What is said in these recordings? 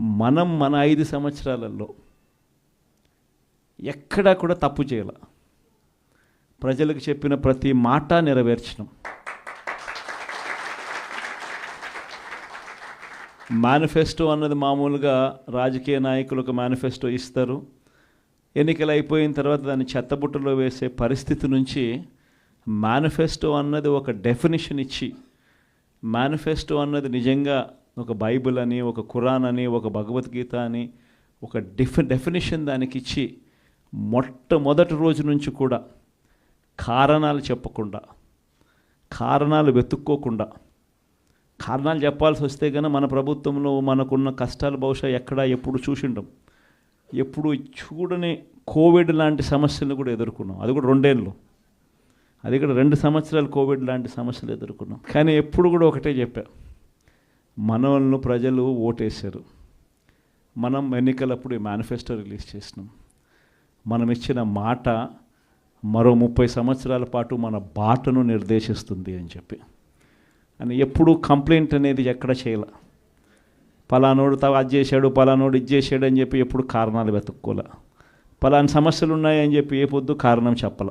మనం మన ఐదు సంవత్సరాలలో ఎక్కడా కూడా తప్పు చేయాల. ప్రజలకు చెప్పిన ప్రతి మాట నెరవేర్చడం. మేనిఫెస్టో అన్నది మామూలుగా రాజకీయ నాయకులు ఒక మేనిఫెస్టో ఇస్తారు. ఎన్నికలు అయిపోయిన తర్వాత దాన్ని చెత్తబుట్టలో వేసే పరిస్థితి నుంచి మేనిఫెస్టో అన్నది ఒక డెఫినేషన్ ఇచ్చి మేనిఫెస్టో అన్నది నిజంగా ఒక బైబిల్ అని ఒక ఖురాన్ అని ఒక భగవద్గీత అని ఒక డెఫి డెఫినేషన్ దానికి ఇచ్చి మొట్టమొదటి రోజు నుంచి కూడా కారణాలు చెప్పకుండా కారణాలు వెతుక్కోకుండా కారణాలు చెప్పాల్సి వస్తే కనుక మన ప్రభుత్వంలో మనకున్న కష్టాలు బహుశా ఎక్కడ ఎప్పుడు చూసిండం. ఎప్పుడు చూడని కోవిడ్ లాంటి సమస్యలను కూడా ఎదుర్కొన్నాం. అది కూడా రెండేళ్ళు. అది కూడా రెండు సంవత్సరాలు కోవిడ్ లాంటి సమస్యలు ఎదుర్కొన్నాం. కానీ ఎప్పుడు కూడా ఒకటే చెప్పా. మనల్ని ప్రజలు ఓటేశారు. మనం ఎన్నికలప్పుడు ఈ మేనిఫెస్టో రిలీజ్ చేసినాం. మనం ఇచ్చిన మాట మరో ముప్పై సంవత్సరాల పాటు మన బాటను నిర్దేశిస్తుంది అని చెప్పి. అని ఎప్పుడూ కంప్లైంట్ అనేది ఎక్కడ చేయాల. పలానోడు తా అది చేశాడు పలానోడు ఇది చేశాడు అని చెప్పి ఎప్పుడు కారణాలు వెతుక్కోలే. పలాని సమస్యలు ఉన్నాయని చెప్పి ఏ పొద్దు కారణం చెప్పాల.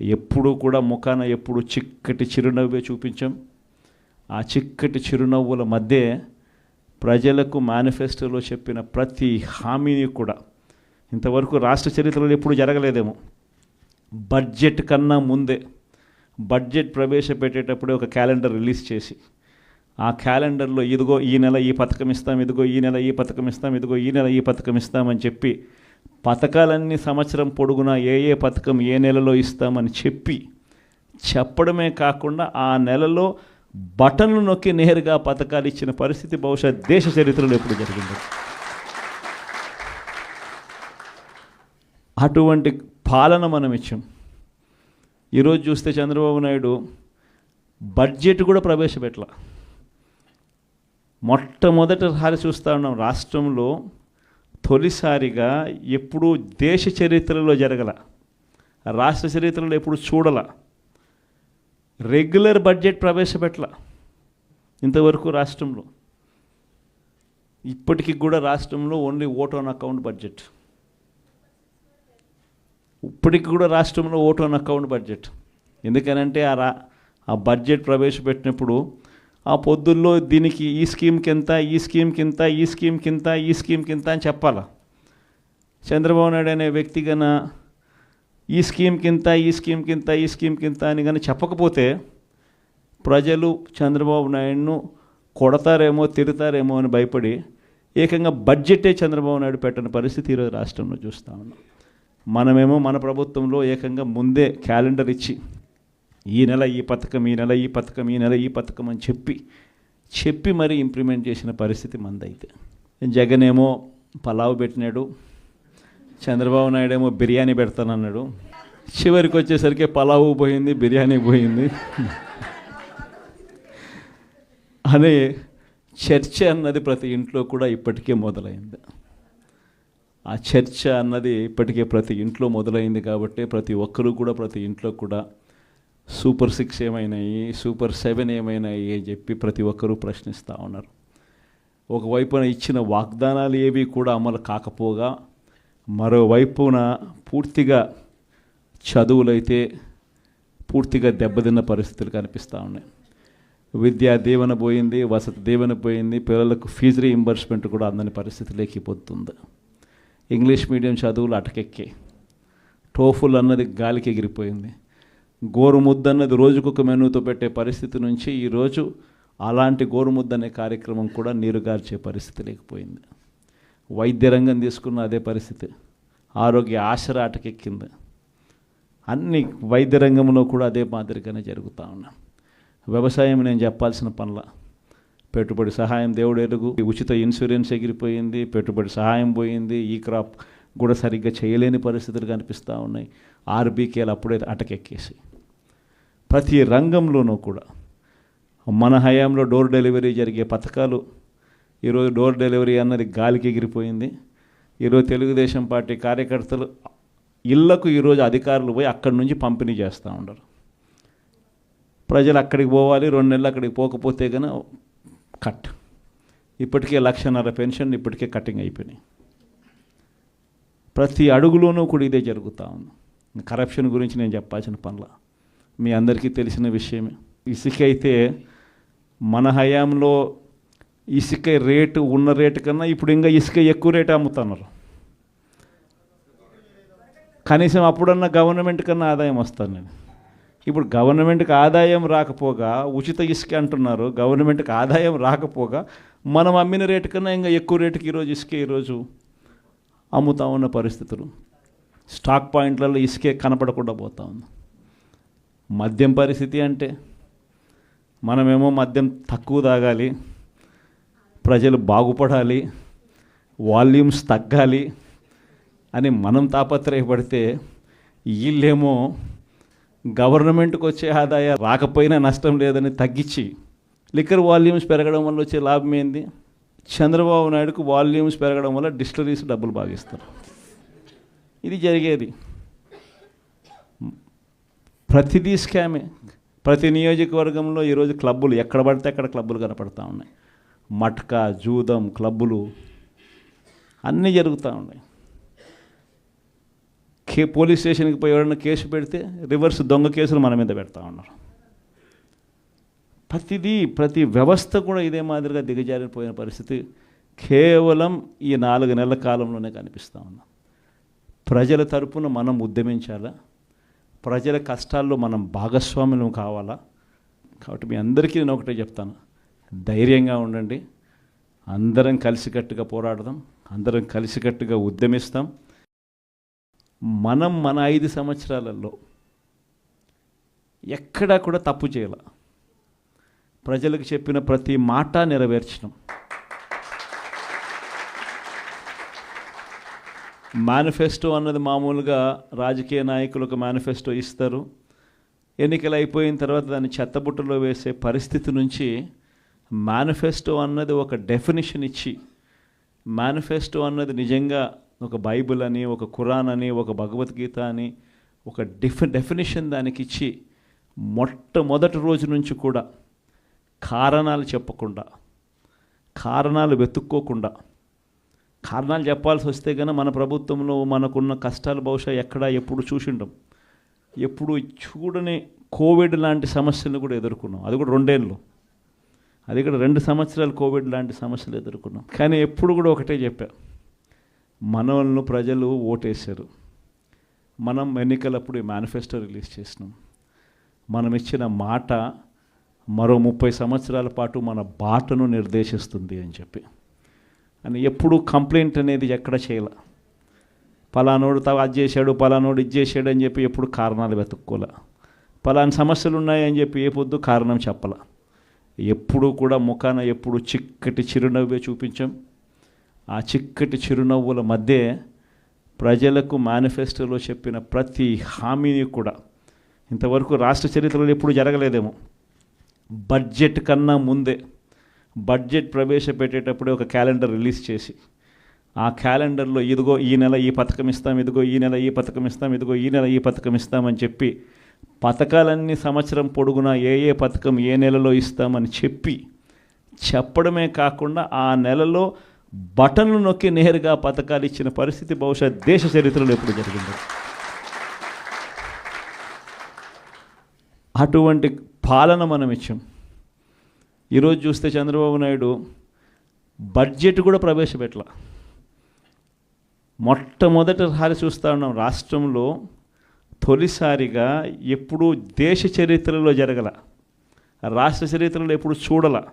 ఎప్పుడు కూడా ముఖాన ఎప్పుడు చిక్కటి చిరునవ్వే చూపించాం. ఆ చిక్కటి చిరునవ్వుల మధ్య ప్రజలకు మేనిఫెస్టోలో చెప్పిన ప్రతి హామీని కూడా ఇంతవరకు రాష్ట్ర చరిత్రలో ఎప్పుడు జరగలేదేమో. బడ్జెట్ కన్నా ముందే బడ్జెట్ ప్రవేశపెట్టేటప్పుడే ఒక క్యాలెండర్ రిలీజ్ చేసి ఆ క్యాలెండర్లో ఇదిగో ఈ నెల ఈ పథకం ఇస్తాం ఇదిగో ఈ నెల ఈ పథకం ఇస్తాం ఇదిగో ఈ నెల ఈ పథకం ఇస్తామని చెప్పి పథకాలన్నీ సంవత్సరం పొడుగునా ఏ ఏ పథకం ఏ నెలలో ఇస్తామని చెప్పి చెప్పడమే కాకుండా ఆ నెలలో బటన్లు నొక్కి నేరుగా పథకాలు ఇచ్చిన పరిస్థితి బహుశా దేశ చరిత్రలో ఎప్పుడు జరిగింది. అటువంటి పాలన మనం ఇచ్చాం. ఈరోజు చూస్తే చంద్రబాబు నాయుడు బడ్జెట్ కూడా ప్రవేశపెట్టల మొట్టమొదటిసారి చూస్తూ ఉన్నాం రాష్ట్రంలో తొలిసారిగా ఎప్పుడూ దేశ చరిత్రలో జరగల రాష్ట్ర చరిత్రలో ఎప్పుడు చూడలే రెగ్యులర్ బడ్జెట్ ప్రవేశపెట్టల ఇంతవరకు రాష్ట్రంలో. ఇప్పటికి కూడా రాష్ట్రంలో only vote on account budget. ఇప్పటికి కూడా రాష్ట్రంలో ఓట్ ఆన్ అకౌంట్ బడ్జెట్. ఎందుకనంటే ఆ రా ఆ బడ్జెట్ ప్రవేశపెట్టినప్పుడు ఆ పొద్దుల్లో దీనికి ఈ స్కీమ్కి ఎంత ఈ స్కీమ్కి ఇంత ఈ స్కీమ్కి ఇంత ఈ స్కీమ్కి ఇంత అని చెప్పాలా. చంద్రబాబు నాయుడు అనే వ్యక్తి గన ఈ స్కీమ్కి కింద ఈ స్కీమ్ కింద ఈ స్కీమ్కి ఇంత అని కానీ చెప్పకపోతే ప్రజలు చంద్రబాబు నాయుడును కొడతారేమో తిడతారేమో అని భయపడి ఏకంగా బడ్జెటే చంద్రబాబు నాయుడు పెట్టని పరిస్థితి ఈరోజు రాష్ట్రంలో చూస్తూ ఉన్నాం. మనమేమో మన ప్రభుత్వంలో ఏకంగా ముందే క్యాలెండర్ ఇచ్చి ఈ నెల ఈ పథకం ఈ నెల ఈ పథకం ఈ నెల ఈ పథకం అని చెప్పి చెప్పి మరీ ఇంప్లిమెంట్ చేసిన పరిస్థితి మందైతే. జగన్ ఏమో పలావ్ పెట్టినాడు చంద్రబాబు నాయుడు ఏమో బిర్యానీ పెడతానన్నాడు. చివరికి వచ్చేసరికి పలావు పోయింది బిర్యానీ పోయింది. అనే చర్చ అన్నది ప్రతి ఇంట్లో కూడా ఇప్పటికే మొదలైంది. ఆ చర్చ అన్నది ఇప్పటికే ప్రతి ఇంట్లో మొదలైంది కాబట్టి ప్రతి ఒక్కరూ కూడా ప్రతి ఇంట్లో కూడా సూపర్ సిక్స్ ఏమైనాయి సూపర్ సెవెన్ ఏమైనాయి అని చెప్పి ప్రతి ఒక్కరూ ప్రశ్నిస్తూ ఉన్నారు. ఒకవైపున ఇచ్చిన వాగ్దానాలు ఏవి కూడా అమలు కాకపోగా మరోవైపున పూర్తిగా చదువులైతే పూర్తిగా దెబ్బతిన్న పరిస్థితులు కనిపిస్తూ ఉన్నాయి. విద్యా దీవెన పోయింది వసతి దీవెన పోయింది పిల్లలకు ఫీజు రీయింబర్స్మెంట్ కూడా అందని పరిస్థితి లేకపోతుంది. ఇంగ్లీష్ మీడియం చదువులు అటకెక్కి. టోఫుల్ అన్నది గాలికి ఎగిరిపోయింది. గోరుముద్ద అన్నది రోజుకొక మెనూతో పెట్టే పరిస్థితి నుంచి ఈరోజు అలాంటి గోరుముద్ద అనే కార్యక్రమం కూడా నీరుగార్చే పరిస్థితి లేకపోయింది. వైద్య రంగం తీసుకున్న అదే పరిస్థితి. ఆరోగ్య ఆశర అటకెక్కింది. అన్ని వైద్య రంగంలో కూడా అదే మాదిరిగానే జరుగుతూ ఉన్నా. వ్యవసాయం నేను చెప్పాల్సిన పనుల. పెట్టుబడి సహాయం దేవుడు ఎరుగు. ఉచిత ఇన్సూరెన్స్ ఎగిరిపోయింది పెట్టుబడి సహాయం పోయింది ఈ క్రాప్ కూడా సరిగ్గా చేయలేని పరిస్థితులు కనిపిస్తూ ఉన్నాయి. ఆర్బీకేలు అప్పుడే అటకెక్కేసి. ప్రతి రంగంలోనూ కూడా మన హయాంలో డోర్ డెలివరీ జరిగే పథకాలు ఈరోజు డోర్ డెలివరీ అన్నది గాలికి ఎగిరిపోయింది. ఈరోజు తెలుగుదేశం పార్టీ కార్యకర్తలు ఇళ్ళకు ఈరోజు అధికారులు పోయి అక్కడి నుంచి పంపిణీ చేస్తూ ఉండరు. ప్రజలు అక్కడికి పోవాలి రెండు నెలలు అక్కడికి పోకపోతే కనుక కట్. ఇప్పటికే లక్షన్నర పెన్షన్ ఇప్పటికే కటింగ్ అయిపోయినాయి. ప్రతి అడుగులోనూ కూడా ఇదే జరుగుతూ ఉంది. కరప్షన్ గురించి నేను చెప్పాల్సిన పనుల. మీ అందరికీ తెలిసిన విషయమే. ఇసుక అయితే మన హయాంలో ఇసుక రేటు ఉన్న రేటు కన్నా ఇప్పుడు ఇంకా ఇసుక ఎక్కువ రేటు అమ్ముతున్నారు. కనీసం అప్పుడన్నా గవర్నమెంట్ కన్నా ఆదాయం వస్తాను నేను ఇప్పుడు గవర్నమెంట్కి ఆదాయం రాకపోగా ఉచిత ఇసుక అంటున్నారు గవర్నమెంట్కి ఆదాయం రాకపోగా మనం అమ్మిన రేటు కన్నా ఇంకా ఎక్కువ రేటుకి ఈరోజు ఇసుక ఈరోజు అమ్ముతా ఉన్న పరిస్థితులు. స్టాక్ పాయింట్లలో ఇసుకే కనపడకుండా పోతా ఉంది. మద్యం పరిస్థితి అంటే మనమేమో మద్యం తక్కువ తాగాలి ప్రజలు బాగుపడాలి వాల్యూమ్స్ తగ్గాలి అని మనం తాపత్రయపడితే వీళ్ళేమో గవర్నమెంట్కి వచ్చే ఆదాయం రాకపోయినా నష్టం లేదని తగ్గించి లిక్కర్ వాల్యూమ్స్ పెరగడం వల్ల వచ్చే లాభం ఏంది? చంద్రబాబు నాయుడుకు వాల్యూమ్స్ పెరగడం వల్ల డిస్టరీస్ డబ్బులు భావిస్తారు ఇది జరిగేది. ప్రతిదీ స్కామే. ప్రతి నియోజకవర్గంలో ఈరోజు క్లబ్బులు ఎక్కడ పడితే అక్కడ క్లబ్బులు కనపడతా ఉన్నాయి. మట్కా జూదం క్లబ్బులు అన్నీ జరుగుతూ ఉన్నాయి. కే పోలీస్ స్టేషన్కి పోయి ఎవరైనా కేసు పెడితే రివర్స్ దొంగ కేసులు మన మీద పెడతా ఉన్నారు. ప్రతిదీ ప్రతి వ్యవస్థ కూడా ఇదే మాదిరిగా దిగజారిపోయిన పరిస్థితి కేవలం ఈ నాలుగు నెలల కాలంలోనే కనిపిస్తూ ఉన్నాం ప్రజల తరపున మనం ఉద్యమించాలా? ప్రజల కష్టాల్లో మనం భాగస్వాములు కావాలా? కాబట్టి మీ అందరికీ నేను ఒకటే చెప్తాను. ధైర్యంగా ఉండండి. అందరం కలిసికట్టుగా పోరాడదాం. అందరం కలిసికట్టుగా ఉద్యమిస్తాం. మనం మన ఐదు సంవత్సరాలలో ఎక్కడా కూడా తప్పు చేయాల. ప్రజలకు చెప్పిన ప్రతి మాట నెరవేర్చడం. మేనిఫెస్టో అన్నది మామూలుగా రాజకీయ నాయకులకు మేనిఫెస్టో ఇస్తారు. ఎన్నికలు అయిపోయిన తర్వాత దాన్ని చెత్తబుట్టలో వేసే పరిస్థితి నుంచి మేనిఫెస్టో అన్నది ఒక డెఫినిషన్ ఇచ్చి మేనిఫెస్టో అన్నది నిజంగా ఒక బైబిల్ అని ఒక ఖురాన్ అని ఒక భగవద్గీత అని ఒక డిఫ డెఫినేషన్ దానికి ఇచ్చి మొట్టమొదటి రోజు నుంచి కూడా కారణాలు చెప్పకుండా కారణాలు వెతుక్కోకుండా కారణాలు చెప్పాల్సి వస్తే కనుక మన ప్రభుత్వంలో మనకున్న కష్టాలు బహుశా ఎక్కడ ఎప్పుడు చూసిండం. ఎప్పుడు చూడని కోవిడ్ లాంటి సమస్యలను కూడా ఎదుర్కొన్నాం. అది కూడా రెండేళ్ళు. అది కూడా రెండు సంవత్సరాలు కోవిడ్ లాంటి సమస్యలు ఎదుర్కొన్నాం. కానీ ఎప్పుడు కూడా ఒకటే చెప్పా. మనల్ని ప్రజలు ఓటేశారు. మనం ఎన్నికలప్పుడు ఈ మేనిఫెస్టో రిలీజ్ చేసినాం. మనం ఇచ్చిన మాట మరో ముప్పై సంవత్సరాల పాటు మన బాటను నిర్దేశిస్తుంది అని చెప్పి. అని ఎప్పుడు కంప్లైంట్ అనేది ఎక్కడ చేయాల. పలానోడు తవ అది చేశాడు పలానోడు ఇది చేశాడు అని చెప్పి ఎప్పుడు కారణాలు వెతుక్కోలే. పలాని సమస్యలు ఉన్నాయని చెప్పి ఏ పొద్దు కారణం చెప్పాల. ఎప్పుడూ కూడా ముఖాన ఎప్పుడు చిక్కటి చిరునవ్వే చూపించాం. ఆ చిక్కటి చిరునవ్వుల మధ్య ప్రజలకు మేనిఫెస్టోలో చెప్పిన ప్రతి హామీని కూడా ఇంతవరకు రాష్ట్ర చరిత్రలో ఎప్పుడు జరగలేదేమో. బడ్జెట్ కన్నా ముందే బడ్జెట్ ప్రవేశపెట్టేటప్పుడే ఒక క్యాలెండర్ రిలీజ్ చేసి ఆ క్యాలెండర్లో ఇదిగో ఈ నెల ఈ పథకం ఇస్తాం ఇదిగో ఈ నెల ఈ పథకం ఇస్తాం ఇదిగో ఈ నెల ఈ పథకం ఇస్తామని చెప్పి పథకాలన్నీ సంవత్సరం పొడుగునా ఏ ఏ పథకం ఏ నెలలో ఇస్తామని చెప్పి చెప్పడమే కాకుండా ఆ నెలలో బటన్లు నొక్కి నేరుగా పథకాలు ఇచ్చిన పరిస్థితి బహుశా దేశ చరిత్రలో ఎప్పుడు జరిగింది. అటువంటి పాలన మనం ఇచ్చాం. ఈరోజు చూస్తే చంద్రబాబు నాయుడు బడ్జెట్ కూడా ప్రవేశపెట్టల మొట్టమొదటిసారి చూస్తూ ఉన్నాం రాష్ట్రంలో తొలిసారిగా ఎప్పుడూ దేశ చరిత్రలో జరగల రాష్ట్ర చరిత్రలో ఎప్పుడు చూడల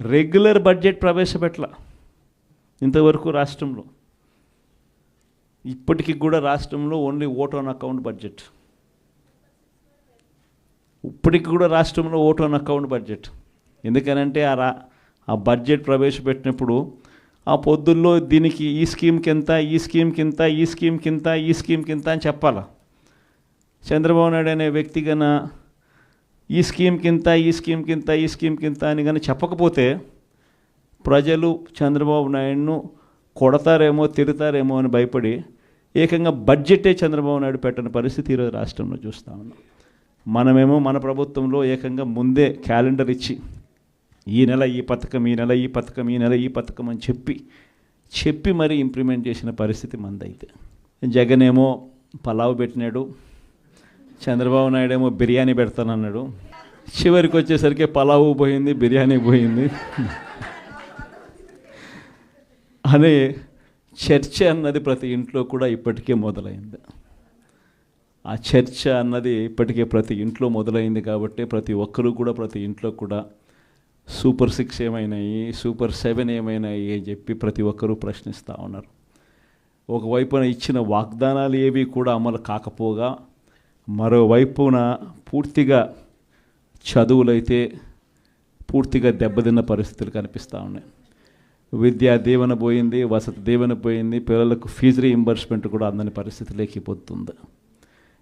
రెగ్యులర్ బడ్జెట్ ప్రవేశపెట్టల ఇంతవరకు రాష్ట్రంలో. ఇప్పటికి కూడా రాష్ట్రంలో only vote on account budget. ఇప్పటికి కూడా రాష్ట్రంలో ఓట్ ఆన్ అకౌంట్ బడ్జెట్. ఎందుకనంటే ఆ రా ఆ బడ్జెట్ ప్రవేశపెట్టినప్పుడు ఆ పొద్దుల్లో దీనికి ఈ స్కీమ్కి ఎంత ఈ స్కీమ్కి ఇంత ఈ స్కీమ్కి ఇంత ఈ స్కీమ్కి ఇంత అని చెప్పాల? చంద్రబాబు నాయుడు అనే వ్యక్తి గన ఈ స్కీమ్కి ఇంత ఈ స్కీమ్కి ఇంత ఈ స్కీమ్కి ఇంత అని కానీ చెప్పకపోతే ప్రజలు చంద్రబాబు నాయుడును కొడతారేమో తిడతారేమో అని భయపడి ఏకంగా బడ్జెటే చంద్రబాబు నాయుడు పెట్టని పరిస్థితి ఈరోజు రాష్ట్రంలో చూస్తా ఉన్నాం. మనమేమో మన ప్రభుత్వంలో ఏకంగా ముందే క్యాలెండర్ ఇచ్చి ఈ నెల ఈ పథకం ఈ నెల ఈ పథకం ఈ నెల ఈ పథకం అని చెప్పి చెప్పి మరి ఇంప్లిమెంట్ చేసిన పరిస్థితి మందైతే. జగన్ ఏమో పలావ్ పెట్టినాడు చంద్రబాబు నాయుడు ఏమో బిర్యానీ పెడతానన్నాడు. చివరికి వచ్చేసరికి పలావు పోయింది బిర్యానీ పోయింది. అనే చర్చ అన్నది ప్రతి ఇంట్లో కూడా ఇప్పటికే మొదలైంది. ఆ చర్చ అన్నది ఇప్పటికే ప్రతి ఇంట్లో మొదలైంది కాబట్టి ప్రతి ఒక్కరూ కూడా ప్రతి ఇంట్లో కూడా సూపర్ సిక్స్ ఏమైనాయి సూపర్ సెవెన్ ఏమైనాయి అని చెప్పి ప్రతి ఒక్కరూ ప్రశ్నిస్తూ ఉన్నారు. ఒకవైపున ఇచ్చిన వాగ్దానాలు ఏవి కూడా అమలు కాకపోగా మరోవైపున పూర్తిగా చదువులైతే పూర్తిగా దెబ్బతిన్న పరిస్థితులు కనిపిస్తూ ఉన్నాయి. విద్యా దీవెన పోయింది వసతి దీవెన పోయింది పిల్లలకు ఫీజు రీయింబర్స్మెంట్ కూడా అందని పరిస్థితిలోకి పోతుంది.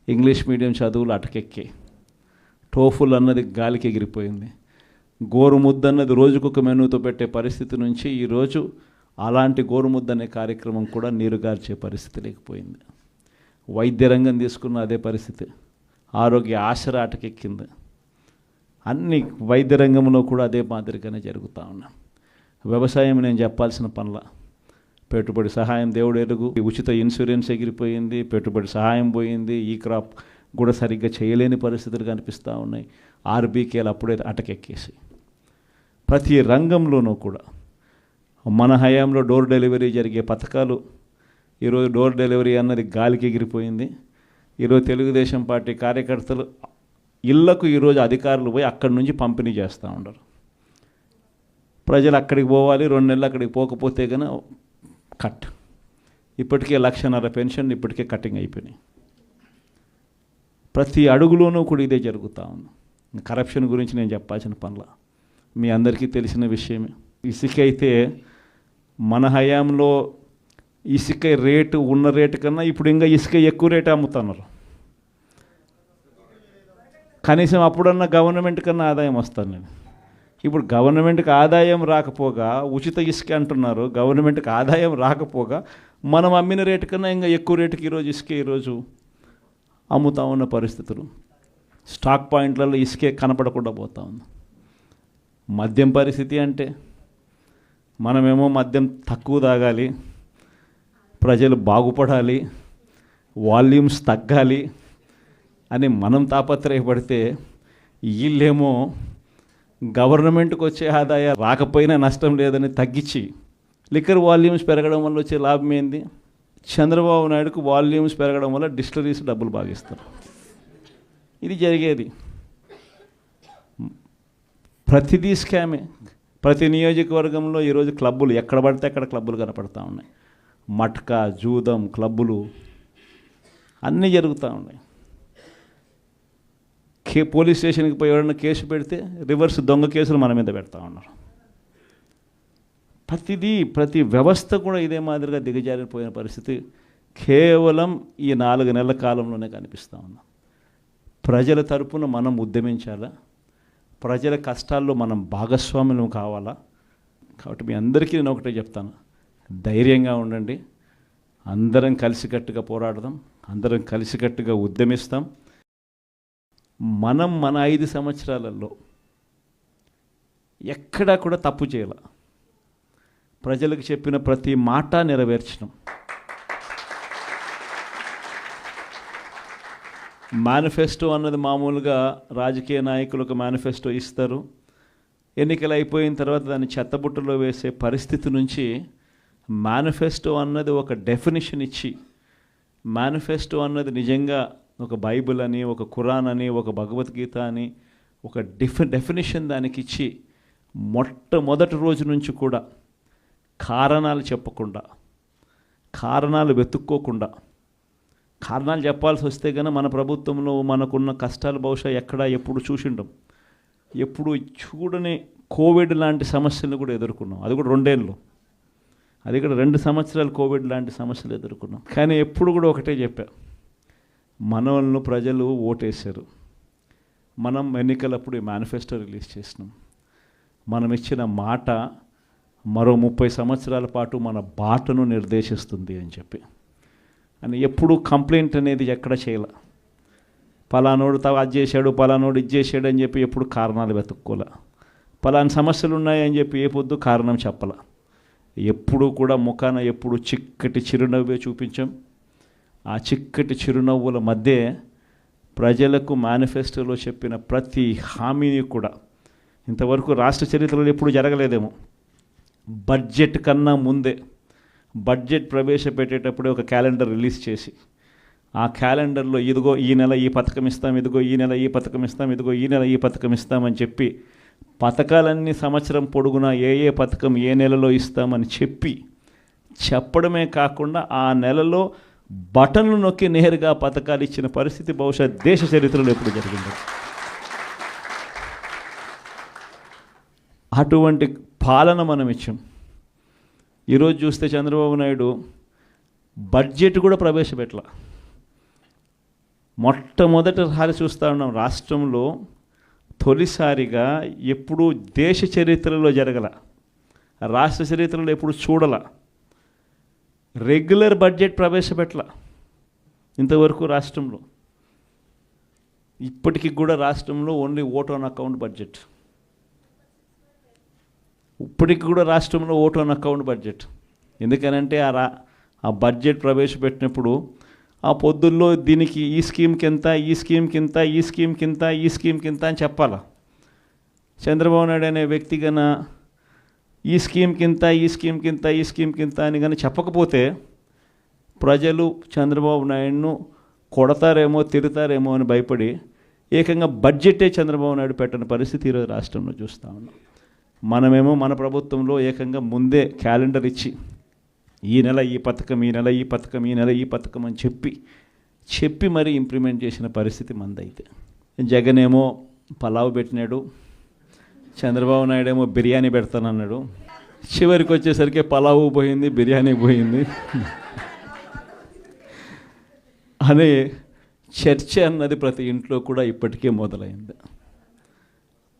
ఇంగ్లీష్ మీడియం చదువులు అటకెక్కి. టోఫుల్ అన్నది గాలికి ఎగిరిపోయింది. గోరుముద్దన్నది రోజుకొక మెనూతో పెట్టే పరిస్థితి నుంచి ఈరోజు అలాంటి గోరుముద్ద అనే కార్యక్రమం కూడా నీరుగార్చే పరిస్థితి లేకపోయింది. వైద్య రంగం తీసుకున్న అదే పరిస్థితి. ఆరోగ్య ఆశర అటకెక్కింది. అన్ని వైద్య రంగంలో కూడా అదే మాదిరిగానే జరుగుతూ ఉన్నా. వ్యవసాయం నేను చెప్పాల్సిన పనుల. పెట్టుబడి సహాయం దేవుడు ఎరుగు. ఉచిత ఇన్సూరెన్స్ ఎగిరిపోయింది. పెట్టుబడి సహాయం పోయింది. ఈ క్రాప్ కూడా సరిగ్గా చేయలేని పరిస్థితులు కనిపిస్తూ ఉన్నాయి. ఆర్బీకేలు అప్పుడే అటకెక్కేసి. ప్రతి రంగంలోనూ కూడా. మన హయాంలో డోర్ డెలివరీ జరిగే పథకాలు ఈరోజు డోర్ డెలివరీ అన్నది గాలికి ఎగిరిపోయింది. ఈరోజు తెలుగుదేశం పార్టీ కార్యకర్తలు ఇళ్ళకు ఈరోజు అధికారులు పోయి అక్కడి నుంచి పంపిణీ చేస్తూ ఉండరు ప్రజలు అక్కడికి పోవాలి రెండు నెలలు అక్కడికి పోకపోతే కనుక కట్. ఇప్పటికే లక్షన్నర పెన్షన్ ఇప్పటికే కటింగ్ అయిపోయినాయి. ప్రతి అడుగులోనూ కూడా ఇదే జరుగుతూ ఉంది. కరప్షన్ గురించి నేను చెప్పాల్సిన పనుల మీ అందరికీ తెలిసిన విషయమే. ఇసుక అయితే మన హయాంలో ఇసుక రేటు ఉన్న రేటు కన్నా ఇప్పుడు ఇంకా ఇసుక ఎక్కువ రేటు అమ్ముతున్నారు. కనీసం అప్పుడన్నా గవర్నమెంట్ కన్నా ఆదాయం వస్తాను నేను ఇప్పుడు గవర్నమెంట్కి ఆదాయం రాకపోగా ఉచిత ఇసుక అంటున్నారు గవర్నమెంట్కి ఆదాయం రాకపోగా మనం అమ్మిన రేటు కన్నా ఇంకా ఎక్కువ రేటుకి ఈరోజు ఇసుక ఈరోజు అమ్ముతా ఉన్న పరిస్థితులు. స్టాక్ పాయింట్లలో ఇసుకే కనపడకుండా పోతా ఉంది. మద్యం పరిస్థితి అంటే మనమేమో మద్యం తక్కువ తాగాలి ప్రజలు బాగుపడాలి వాల్యూమ్స్ తగ్గాలి అని మనం తాపత్రయపడితే వీళ్ళేమో గవర్నమెంట్కి వచ్చే ఆదాయం రాకపోయినా నష్టం లేదని తగ్గించి లిక్కర్ వాల్యూమ్స్ పెరగడం వల్ల వచ్చే లాభం ఏంది? చంద్రబాబు నాయుడుకు వాల్యూమ్స్ పెరగడం వల్ల డిస్టరీస్ డబ్బులు బాగిస్తారు. ఇది జరిగేది. ప్రతిదీ స్కామే ప్రతి నియోజకవర్గంలో ఈరోజు క్లబ్బులు ఎక్కడ పడితే అక్కడ క్లబ్బులు కనపడతా ఉన్నాయి. మట్కా జూదం క్లబ్బులు అన్నీ జరుగుతూ ఉన్నాయి. కే పోలీస్ స్టేషన్కి పోయి ఎవరైనా కేసు పెడితే రివర్స్ దొంగ కేసులు మన మీద పెడతా ఉన్నారు. ప్రతిదీ ప్రతి వ్యవస్థ కూడా ఇదే మాదిరిగా దిగజారిపోయిన పరిస్థితి కేవలం ఈ నాలుగు నెలల కాలంలోనే కనిపిస్తూ ఉన్నాం ప్రజల తరపున మనం ఉద్యమించాలా? ప్రజల కష్టాల్లో మనం భాగస్వాములు కావాలా? కాబట్టి మీ అందరికీ నేను ఒకటే చెప్తాను. ధైర్యంగా ఉండండి. అందరం కలిసికట్టుగా పోరాడదాం. అందరం కలిసికట్టుగా ఉద్యమిస్తాం. మనం మన ఐదు సంవత్సరాలలో ఎక్కడా కూడా తప్పు చేయాల. ప్రజలకు చెప్పిన ప్రతి మాట నెరవేర్చడం. మేనిఫెస్టో అన్నది మామూలుగా రాజకీయ నాయకులు ఒక మేనిఫెస్టో ఇస్తారు. ఎన్నికలు అయిపోయిన తర్వాత దాన్ని చెత్తబుట్టలో వేసే పరిస్థితి నుంచి మేనిఫెస్టో అన్నది ఒక డెఫినేషన్ ఇచ్చి మేనిఫెస్టో అన్నది నిజంగా ఒక బైబిల్ అని ఒక ఖురాన్ అని ఒక భగవద్గీత అని ఒక డిఫ డెఫినేషన్ దానికి ఇచ్చి మొట్టమొదటి రోజు నుంచి కూడా కారణాలు చెప్పకుండా కారణాలు వెతుక్కోకుండా కారణాలు చెప్పాల్సి వస్తే కనుక మన ప్రభుత్వంలో మనకున్న కష్టాలు బహుశా ఎక్కడ ఎప్పుడు చూసిండం. ఎప్పుడు చూడని కోవిడ్ లాంటి సమస్యలు కూడా ఎదుర్కొన్నాం. అది కూడా రెండేళ్ళు. అది కూడా రెండు సంవత్సరాలు కోవిడ్ లాంటి సమస్యలు ఎదుర్కొన్నాం. కానీ ఎప్పుడు కూడా ఒకటే చెప్పా. మనల్ని ప్రజలు ఓటేశారు. మనం ఎన్నికలప్పుడు మేనిఫెస్టో రిలీజ్ చేసినాం. మనం ఇచ్చిన మాట మరో ముప్పై సంవత్సరాల పాటు మన బాటను నిర్దేశిస్తుంది అని చెప్పి. అని ఎప్పుడూ కంప్లైంట్ అనేది ఎక్కడ చేయాల. పలానోడు తా అది చేశాడు పలానోడు ఇది చేశాడు అని చెప్పి ఎప్పుడు కారణాలు వెతుక్కోలే. పలాని సమస్యలు ఉన్నాయని చెప్పి ఏ పొద్దు కారణం చెప్పాల. ఎప్పుడు కూడా ముఖాన ఎప్పుడు చిక్కటి చిరునవ్వే చూపించాం. ఆ చిక్కటి చిరునవ్వుల మధ్య ప్రజలకు మేనిఫెస్టోలో చెప్పిన ప్రతి హామీని కూడా ఇంతవరకు రాష్ట్ర చరిత్రలో ఎప్పుడు జరగలేదేమో. బడ్జెట్ కన్నా ముందే బడ్జెట్ ప్రవేశపెట్టేటప్పుడే ఒక క్యాలెండర్ రిలీజ్ చేసి ఆ క్యాలెండర్లో ఇదిగో ఈ నెల ఈ పథకం ఇస్తాం ఇదిగో ఈ నెల ఈ పథకం ఇస్తాం ఇదిగో ఈ నెల ఈ పథకం ఇస్తామని చెప్పి పథకాలన్నీ సంవత్సరం పొడుగునా ఏ ఏ పథకం ఏ నెలలో ఇస్తామని చెప్పి చెప్పడమే కాకుండా ఆ నెలలో బటన్లు నొక్కి నేరుగా పథకాలు ఇచ్చిన పరిస్థితి బహుశా దేశ చరిత్రలో ఎప్పుడు జరిగింది. అటువంటి పాలన మనం ఇచ్చాం. ఈరోజు చూస్తే చంద్రబాబు నాయుడు బడ్జెట్ కూడా ప్రవేశపెట్టల మొట్టమొదటిసారి చూస్తూ ఉన్నాం రాష్ట్రంలో తొలిసారిగా ఎప్పుడూ దేశ చరిత్రలో జరగల రాష్ట్ర చరిత్రలో ఎప్పుడు చూడల రెగ్యులర్ బడ్జెట్ ప్రవేశపెట్టల ఇంతవరకు రాష్ట్రంలో. ఇప్పటికి కూడా రాష్ట్రంలో only vote on account budget. ఇప్పటికి కూడా రాష్ట్రంలో ఓటు అన్ అకౌంట్ బడ్జెట్. ఎందుకనంటే ఆ రా ఆ బడ్జెట్ ప్రవేశపెట్టినప్పుడు ఆ పొద్దుల్లో దీనికి ఈ స్కీమ్ కింద ఈ స్కీమ్ కింద ఈ స్కీమ్ కింద ఈ స్కీమ్ కింద అని చెప్పాలా. చంద్రబాబు నాయుడు అనే వ్యక్తి గన ఈ స్కీమ్ కింద ఈ స్కీమ్ కింద ఈ స్కీమ్ కింద అని కానీ చెప్పకపోతే ప్రజలు చంద్రబాబు నాయుడును కొడతారేమో తిడతారేమో అని భయపడి ఏకంగా బడ్జెటే చంద్రబాబు నాయుడు పెట్టని పరిస్థితి ఈరోజు రాష్ట్రంలో చూస్తూ ఉన్నాం. మనమేమో మన ప్రభుత్వంలో ఏకంగా ముందే క్యాలెండర్ ఇచ్చి ఈ నెల ఈ పథకం ఈ నెల ఈ పథకం ఈ నెల ఈ పథకం అని చెప్పి చెప్పి మరీ ఇంప్లిమెంట్ చేసిన పరిస్థితి మందైతే. జగన్ ఏమో పలావ్ పెట్టినాడు చంద్రబాబు నాయుడు ఏమో బిర్యానీ పెడతానన్నాడు. చివరికి వచ్చేసరికి పలావు పోయింది బిర్యానీ పోయింది. అనే చర్చ అన్నది ప్రతి ఇంట్లో కూడా ఇప్పటికే మొదలైంది.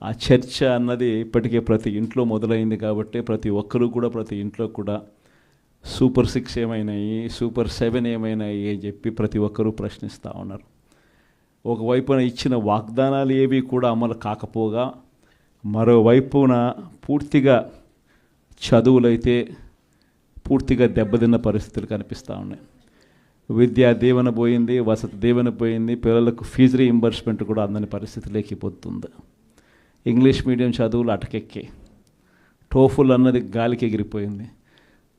ఆ చర్చ అన్నది ఇప్పటికే ప్రతి ఇంట్లో మొదలైంది కాబట్టి ప్రతి ఒక్కరూ కూడా ప్రతి ఇంట్లో కూడా సూపర్ సిక్స్ ఏమైనాయి సూపర్ సెవెన్ ఏమైనాయి అని చెప్పి ప్రతి ఒక్కరూ ప్రశ్నిస్తూ ఉన్నారు. ఒకవైపున ఇచ్చిన వాగ్దానాలు ఏవి కూడా అమలు కాకపోగా మరోవైపున పూర్తిగా చదువులైతే పూర్తిగా దెబ్బతిన్న పరిస్థితులు కనిపిస్తూ ఉన్నాయి. విద్యా దీవెన పోయింది వసతి దీవెన పోయింది పిల్లలకు ఫీజు రీయింబర్స్మెంట్ కూడా అందని పరిస్థితి లేకపోతుంది. ఇంగ్లీష్ మీడియం చదువులు అటకెక్కి. టోఫుల్ అన్నది గాలికి ఎగిరిపోయింది.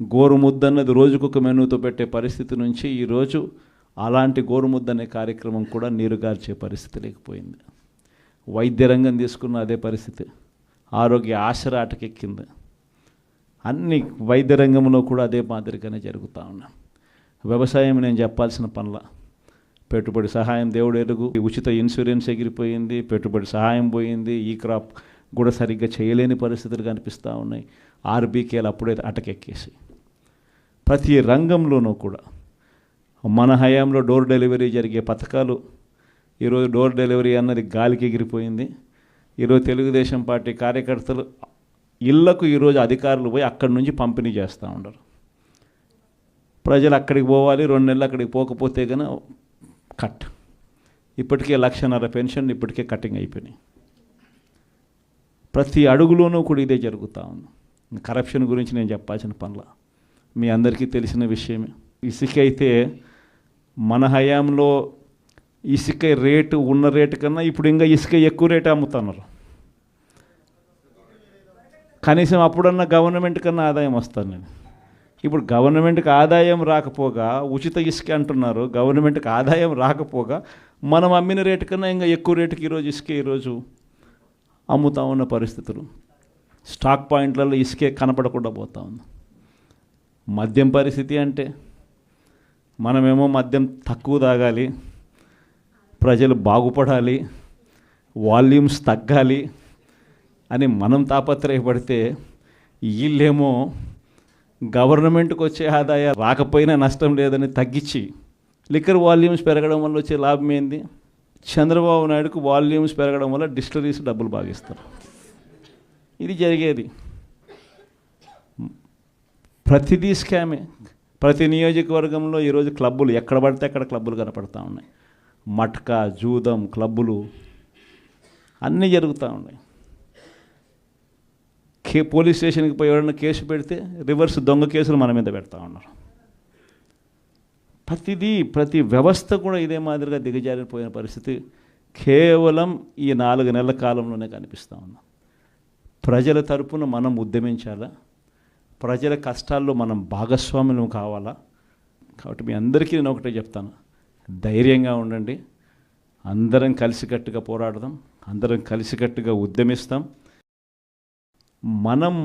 గోరుముద్ద అన్నది రోజుకొక మెనూతో పెట్టే పరిస్థితి నుంచి ఈరోజు అలాంటి గోరుముద్ద అనే కార్యక్రమం కూడా నీరుగార్చే పరిస్థితి లేకపోయింది. వైద్య రంగం తీసుకున్న అదే పరిస్థితి. ఆరోగ్య ఆశర అటకెక్కింది. అన్ని వైద్య రంగంలో కూడా అదే మాదిరిగానే జరుగుతూ ఉన్నాం. వ్యవసాయం నేను చెప్పాల్సిన పనుల పెట్టుబడి సహాయం దేవుడు ఎరుగు ఉచిత ఇన్సూరెన్స్ ఎగిరిపోయింది పెట్టుబడి సహాయం పోయింది ఈ క్రాప్ కూడా సరిగ్గా చేయలేని పరిస్థితులు కనిపిస్తూ ఉన్నాయి. ఆర్బీకేలు అప్పుడే అటకెక్కేసి. ప్రతి రంగంలోనూ కూడా మన హయాంలో డోర్ డెలివరీ జరిగే పథకాలు ఈరోజు డోర్ డెలివరీ అన్నది గాలికి ఎగిరిపోయింది. ఈరోజు తెలుగుదేశం పార్టీ కార్యకర్తలు ఇళ్ళకు ఈరోజు అధికారులు పోయి అక్కడి నుంచి పంపిణీ చేస్తూ ఉండరు. ప్రజలు అక్కడికి పోవాలి రెండు నెలలు అక్కడికి పోకపోతే కనుక కట్. ఇప్పటికే లక్షన్నర పెన్షన్ ఇప్పటికే కటింగ్ అయిపోయినాయి. ప్రతి అడుగులోనూ కూడా ఇదే జరుగుతూ ఉంది. కరప్షన్ గురించి నేను చెప్పాల్సిన పనుల. మీ అందరికీ తెలిసిన విషయమే. ఇసుక అయితే మన హయాంలో ఇసుక రేటు ఉన్న రేటు కన్నా ఇప్పుడు ఇంకా ఇసుక ఎక్కువ రేటు అమ్ముతున్నారు. కనీసం అప్పుడన్నా గవర్నమెంట్ కన్నా ఆదాయం వస్తాను నేను ఇప్పుడు గవర్నమెంట్కి ఆదాయం రాకపోగా ఉచిత ఇసుక అంటున్నారు గవర్నమెంట్కి ఆదాయం రాకపోగా మనం అమ్మిన రేటు కన్నా ఇంకా ఎక్కువ రేటుకి ఈరోజు ఇసుకే ఈరోజు అమ్ముతా ఉన్న పరిస్థితులు. స్టాక్ పాయింట్లలో ఇసుకే కనపడకుండా పోతా ఉంది. మద్యం పరిస్థితి అంటే మనమేమో మద్యం తక్కువ తాగాలి ప్రజలు బాగుపడాలి వాల్యూమ్స్ తగ్గాలి అని మనం తాపత్రయపడితే వీళ్ళేమో గవర్నమెంట్కి వచ్చే ఆదాయం రాకపోయినా నష్టం లేదని తగ్గించి లిక్కర్ వాల్యూమ్స్ పెరగడం వల్ల వచ్చే లాభం ఏంది? చంద్రబాబు నాయుడుకు వాల్యూమ్స్ పెరగడం వల్ల డిస్టరీస్ డబ్బులు భావిస్తారు ఇది జరిగేది. ప్రతిదీ స్కామే. ప్రతి నియోజకవర్గంలో ఈరోజు క్లబ్బులు ఎక్కడ పడితే అక్కడ క్లబ్బులు కనపడతా ఉన్నాయి. మట్కా జూదం క్లబ్బులు అన్నీ జరుగుతూ ఉన్నాయి. కే పోలీస్ స్టేషన్కి పోయి ఎవరైనా కేసు పెడితే రివర్స్ దొంగ కేసులు మన మీద పెడతా ఉన్నారు. ప్రతిదీ ప్రతి వ్యవస్థ కూడా ఇదే మాదిరిగా దిగజారిపోయిన పరిస్థితి కేవలం ఈ నాలుగు నెలల కాలంలోనే కనిపిస్తూ ఉన్నాం. ప్రజల తరపున మనం ఉద్యమించాలా? ప్రజల కష్టాల్లో మనం భాగస్వాములం కావాలా? కాబట్టి మీ అందరికీ నేను ఒకటే చెప్తాను. ధైర్యంగా ఉండండి. అందరం కలిసికట్టుగా పోరాడదాం. అందరం కలిసికట్టుగా ఉద్యమిస్తాం. మనం